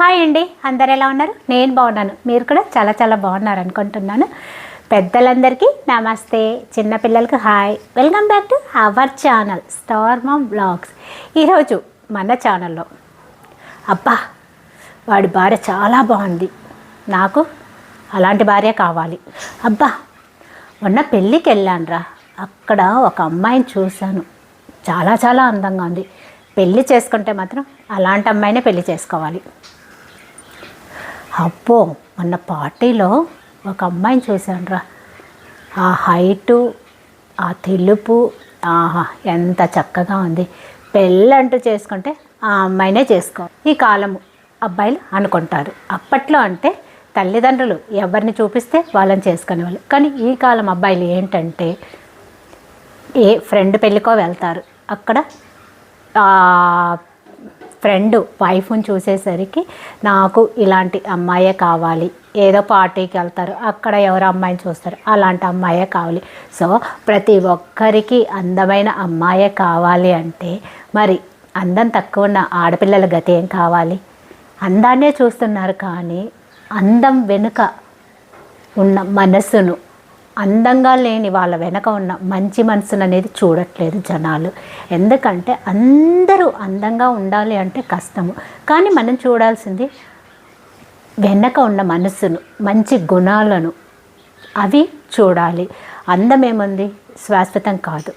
Hi అండి. అందరు ఎలా ఉన్నారు? నేను బాగున్నాను. మీరు కూడా చాలా చాలా బాగున్నారు అనుకుంటున్నాను. పెద్దలందరికీ నమస్తే. చిన్నపిల్లలకి hi. Welcome back to our channel star mom blogs ఈరోజు మన ఛానల్లో అబ్బా వాడి భార్య చాలా బాగుంది. నాకు అలాంటి భార్య కావాలి. అబ్బా మొన్న పెళ్ళికి వెళ్ళానురా. అక్కడ ఒక అమ్మాయిని చూశాను. చాలా చాలా అందంగా ఉంది. పెళ్ళి చేసుకుంటే మాత్రం అలాంటి అమ్మాయినే పెళ్ళి చేసుకోవాలి. అబ్బో మొన్న పార్టీలో ఒక అమ్మాయిని చూశానురా. ఆ హైటు ఆ తెలుపు ఆహా ఎంత చక్కగా ఉంది. పెళ్ళంటూ చేసుకుంటే ఆ అమ్మాయినే చేసుకో. ఈ కాలము అబ్బాయిలు అనుకుంటారు. అప్పట్లో అంటే తల్లిదండ్రులు ఎవరిని చూపిస్తే వాళ్ళని చేసుకునేవాళ్ళు. కానీ ఈ కాలం అబ్బాయిలు ఏంటంటే ఏ ఫ్రెండ్ పెళ్ళికో వెళ్తారు. అక్కడ ఫ్రెండ్ వైఫ్ని చూసేసరికి నాకు ఇలాంటి అమ్మాయే కావాలి. ఏదో పార్టీకి వెళ్తారు అక్కడ ఎవరు అమ్మాయిని చూస్తారు అలాంటి అమ్మాయే కావాలి. సో ప్రతి ఒక్కరికి అందమైన అమ్మాయే కావాలి అంటే మరి అందం తక్కువ ఉన్న ఆడపిల్లల గతి ఏం కావాలి? అందాన్నే చూస్తున్నారు కానీ అందం వెనుక ఉన్న మనస్సును అందంగా లేని వాళ్ళ వెనక ఉన్న మంచి మనసును అనేది చూడట్లేదు జనాలు. ఎందుకంటే అందరూ అందంగా ఉండాలి అంటే కష్టము. కానీ మనం చూడాల్సింది వెనక ఉన్న మనసును మంచి గుణాలను అవి చూడాలి. అందం ఏముంది? శాశ్వతం కాదు.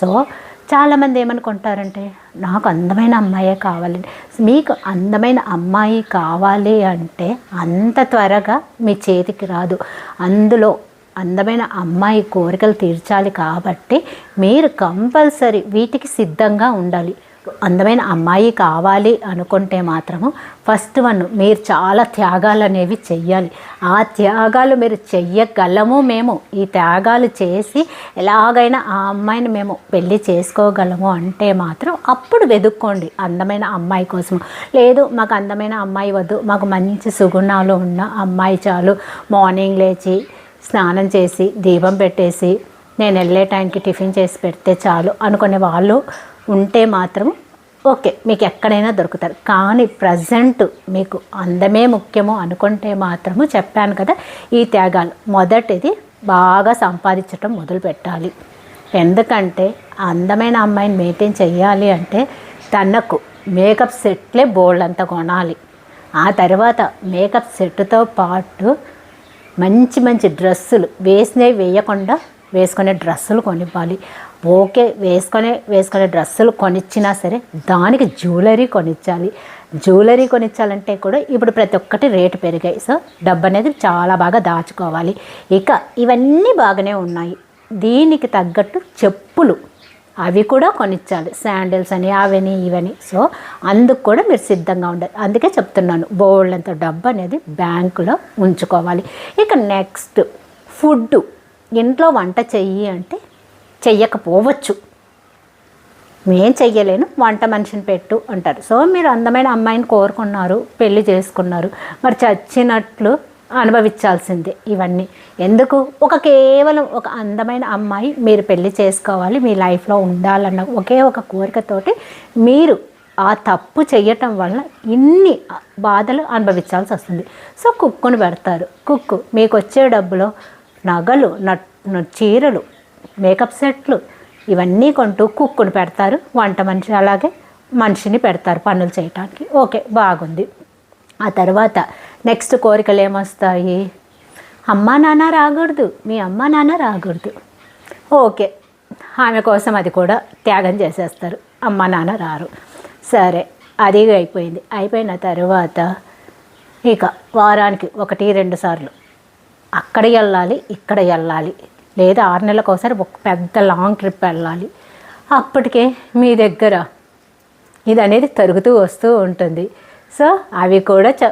సో చాలామంది ఏమనుకుంటారంటే నాకు అందమైన అమ్మాయే కావాలి. మీకు అందమైన అమ్మాయి కావాలి అంటే అంత త్వరగా మీ చేతికి రాదు. అందులో అందమైన అమ్మాయి కోరికలు తీర్చాలి కాబట్టి మీరు కంపల్సరీ వీటికి సిద్ధంగా ఉండాలి. అందమైన అమ్మాయి కావాలి అనుకుంటే మాత్రము ఫస్ట్ వన్ మీరు చాలా త్యాగాలు అనేవి చెయ్యాలి. ఆ త్యాగాలు మీరు చెయ్యగలము మేము. ఈ త్యాగాలు చేసి ఎలాగైనా ఆ అమ్మాయిని మేము పెళ్ళి చేసుకోగలము అంటే మాత్రం అప్పుడు వెతుక్కోండి అందమైన అమ్మాయి కోసం లేదు మాకు అందమైన అమ్మాయి వద్దు మాకు మంచి సుగుణాలు ఉన్న అమ్మాయి చాలు. మార్నింగ్ లేచి స్నానం చేసి దీపం పెట్టేసి నేను వెళ్ళే టైంకి టిఫిన్ చేసి పెడితే చాలు అనుకునే వాళ్ళు ఉంటే మాత్రం ఓకే మీకు ఎక్కడైనా దొరుకుతారు. కానీ ప్రజెంట్ మీకు అందమే ముఖ్యము అనుకుంటే మాత్రము చెప్పాను కదా ఈ త్యాగాలు. మొదటిది బాగా సంపాదించటం మొదలు పెట్టాలి. ఎందుకంటే అందమైన అమ్మాయిని మెయింటైన్ చేయాలి అంటే తనకు మేకప్ సెట్లే బోల్డ్ అంత కొనాలి. ఆ తర్వాత మేకప్ సెట్తో పాటు మంచి మంచి డ్రెస్సులు వేసినవి వేయకుండా వేసుకునే డ్రెస్సులు కొనివ్వాలి. ఓకే వేసుకునే వేసుకునే డ్రెస్సులు కొనిచ్చినా సరే దానికి జ్యువెలరీ కొనిచ్చాలి. జ్యువెలరీ కొనిచ్చాలంటే కూడా ఇప్పుడు ప్రతి ఒక్కటి రేటు పెరిగాయి. సో డబ్బు అనేది చాలా బాగా దాచుకోవాలి. ఇక ఇవన్నీ బాగానే ఉన్నాయి. దీనికి తగ్గట్టు చెప్పులు అవి కూడా కొనిచ్చాలి. శాండిల్స్ అని అవని ఇవని. సో అందుకు కూడా మీరు సిద్ధంగా ఉండాలి. అందుకే చెప్తున్నాను బోల్డ్ డబ్బు అనేది బ్యాంకులో ఉంచుకోవాలి. ఇక నెక్స్ట్ ఫుడ్ ఇంట్లో వంట చెయ్యి అంటే చెయ్యకపోవచ్చు. మేం చెయ్యలేను వంట మనిషిని పెట్టు అంటారు. సో మీరు అందమైన అమ్మాయిని కోరుకున్నారు పెళ్ళి చేసుకున్నారు. మరి చచ్చినట్లు అనుభవించాల్సిందే ఇవన్నీ. ఎందుకు? ఒక కేవలం ఒక అందమైన అమ్మాయి మీరు పెళ్ళి చేసుకోవాలి మీ లైఫ్లో ఉండాలన్న ఒకే ఒక కోరికతోటి మీరు ఆ తప్పు చేయటం వల్ల ఇన్ని బాధలు అనుభవించాల్సి వస్తుంది. సో కుక్కును పెడతారు. కుక్కు మీకు వచ్చే డబ్బులో నగలు చీరలు మేకప్ సెట్లు ఇవన్నీ కొంటూ కుక్కును పెడతారు. వంట మనిషి అలాగే మనిషిని పెడతారు పనులు చేయటానికి. ఓకే బాగుంది. ఆ తర్వాత నెక్స్ట్ కోరికలు ఏమొస్తాయి? అమ్మా నాన్న రాకూడదు. మీ అమ్మ నాన్న రాకూడదు. ఓకే. ఆమె కోసం అది కూడా త్యాగం చేసేస్తారు. అమ్మ నాన్న రారు. సరే. అది అయిపోయింది. అయిపోయిన తర్వాత ఇక వారానికి ఒకటి రెండు సార్లు అక్కడ వెళ్ళాలి ఇక్కడ వెళ్ళాలి. లేదా ఆరు నెలలకు ఒకసారి ఒక పెద్ద లాంగ్ ట్రిప్ వెళ్ళాలి. అప్పటికే మీ దగ్గర ఇది అనేది తరుగుతూ వస్తూ ఉంటుంది. సో అవి కూడా చ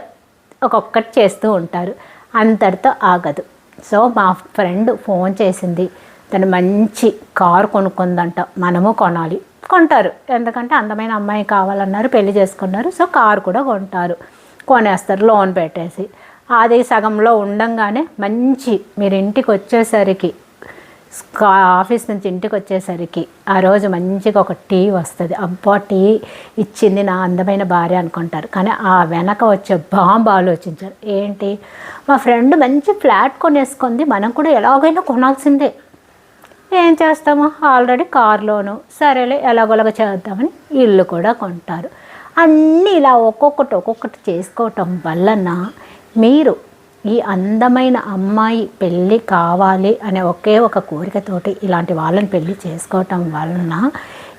ఒక్కొక్కటి చేస్తూ ఉంటారు. అంతటితో ఆగదు. సో మా ఫ్రెండ్ ఫోన్ చేసింది. తను మంచి కారు కొనుక్కుందంట. మనము కొనాలి. కొంటారు. ఎందుకంటే అందమైన అమ్మాయి కావాలన్నారు పెళ్ళి చేసుకున్నారు. సో కారు కూడా కొంటారు. కొనేస్తారు లోన్ పెట్టేసి. అది సగంలో ఉండంగానే మంచి మీరు ఇంటికి వచ్చేసరికి ఆఫీస్ నుంచి ఇంటికి వచ్చేసరికి ఆ రోజు మంచిగా ఒక టీ వస్తుంది. అబ్బా టీ ఇచ్చింది నా అందమైన భార్య అనుకుంటారు. కానీ ఆ వెనక వచ్చే బాంబు ఆలోచించారు. ఏంటి? మా ఫ్రెండ్ మంచి ఫ్లాట్ కొనేసుకుంది. మనం కూడా ఎలాగైనా కొనాల్సిందే. ఏం చేస్తాము? ఆల్రెడీ కార్లోను. సరేలే ఎలాగోలాగ చేద్దామని ఇల్లు కూడా కొంటారు. అన్నీ ఇలా ఒక్కొక్కటి ఒక్కొక్కటి చేసుకోవటం వలన మీరు ఈ అందమైన అమ్మాయి పెళ్ళి కావాలి అనే ఒకే ఒక కోరికతోటి ఇలాంటి వాళ్ళని పెళ్ళి చేసుకోవటం వలన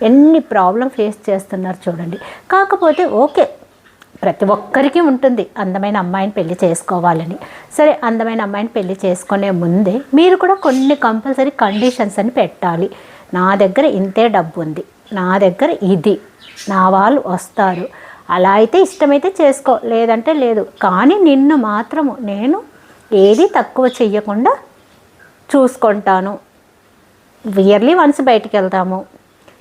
ఎన్ని ప్రాబ్లం ఫేస్ చేస్తున్నారు చూడండి. కాకపోతే ఓకే ప్రతి ఒక్కరికి ఉంటుంది అందమైన అమ్మాయిని పెళ్ళి చేసుకోవాలని. సరే అందమైన అమ్మాయిని పెళ్ళి చేసుకునే ముందే మీరు కూడా కొన్ని కంపల్సరీ కండిషన్స్ అని పెట్టాలి. నా దగ్గర ఇంతే డబ్బు ఉంది నా దగ్గర ఇది నా వాళ్ళు వస్తారు. అలా అయితే ఇష్టమైతే చేసుకో లేదంటే లేదు. కానీ నిన్ను మాత్రము నేను ఏది తక్కువ చెయ్యకుండా చూసుకుంటాను. ఇయర్లీ వన్స్ బయటికి వెళ్తాము.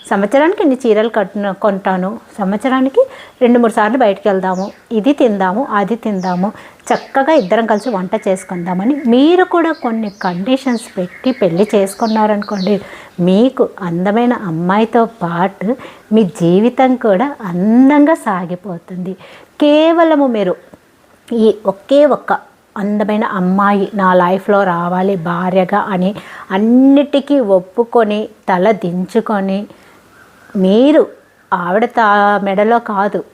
సంవత్సరానికి ఇన్ని చీరలు కట్టిన కొంటాను? సంవత్సరానికి రెండు మూడు సార్లు బయటకు వెళ్దాము. ఇది తిందాము అది తిందాము. చక్కగా ఇద్దరం కలిసి వంట చేసుకుందామని మీరు కూడా కొన్ని కండిషన్స్ పెట్టి పెళ్ళి చేసుకున్నారనుకోండి మీకు అందమైన అమ్మాయితో పాటు మీ జీవితం కూడా అందంగా సాగిపోతుంది. కేవలము మీరు ఈ ఒకే ఒక్క అందమైన అమ్మాయి నా లైఫ్లో రావాలి భార్యగా అని అన్నిటికీ ఒప్పుకొని తల దించుకొని మీరు ఆవిడ తా మెడలో కాదు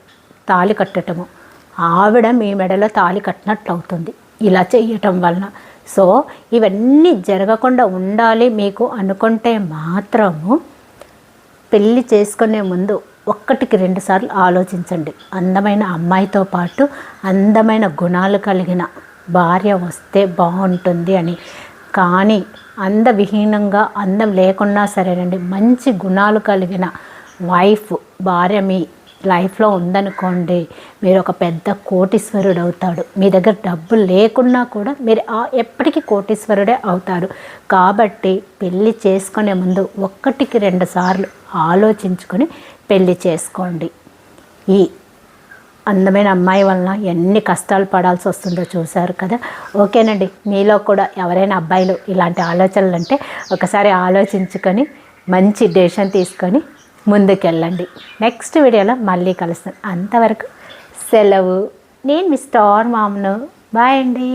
తాళి కట్టటము. ఆవిడ మీ మెడలో తాళి కట్టినట్లు అవుతుంది ఇలా చేయటం వలన. సో ఇవన్నీ జరగకుండా ఉండాలి మీకు అనుకుంటే మాత్రము పెళ్ళి చేసుకునే ముందు ఒక్కటికి రెండు సార్లు ఆలోచించండి. అందమైన అమ్మాయితో పాటు అందమైన గుణాలు కలిగిన భార్య వస్తే బాగుంటుంది అని. కానీ అందవిహీనంగా అందం లేకున్నా సరేనండి. మంచి గుణాలు కలిగిన వైఫ్ భార్య మీ లైఫ్లో ఉందనుకోండి మీరు ఒక పెద్ద కోటీశ్వరుడు అవుతాడు మీ దగ్గర డబ్బు లేకున్నా కూడా మీరు ఎప్పటికీ కోటీశ్వరుడే అవుతారు. కాబట్టి పెళ్ళి చేసుకునే ముందు ఒక్కటికి రెండు సార్లు ఆలోచించుకొని పెళ్ళి చేసుకోండి. ఈ అందమైన అమ్మాయి వలన ఎన్ని కష్టాలు పడాల్సి వస్తుందో చూశారు కదా. ఓకేనండి మీలో కూడా ఎవరైనా అబ్బాయిలు ఇలాంటి ఆలోచనలు అంటే ఒకసారి ఆలోచించుకొని మంచి డెసిషన్ తీసుకొని ముందుకెళ్ళండి. నెక్స్ట్ వీడియోలో మళ్ళీ కలుస్తాను అంతవరకు సెలవు. నేను మీ స్టార్ మామ్ను. బాయ్ అండి.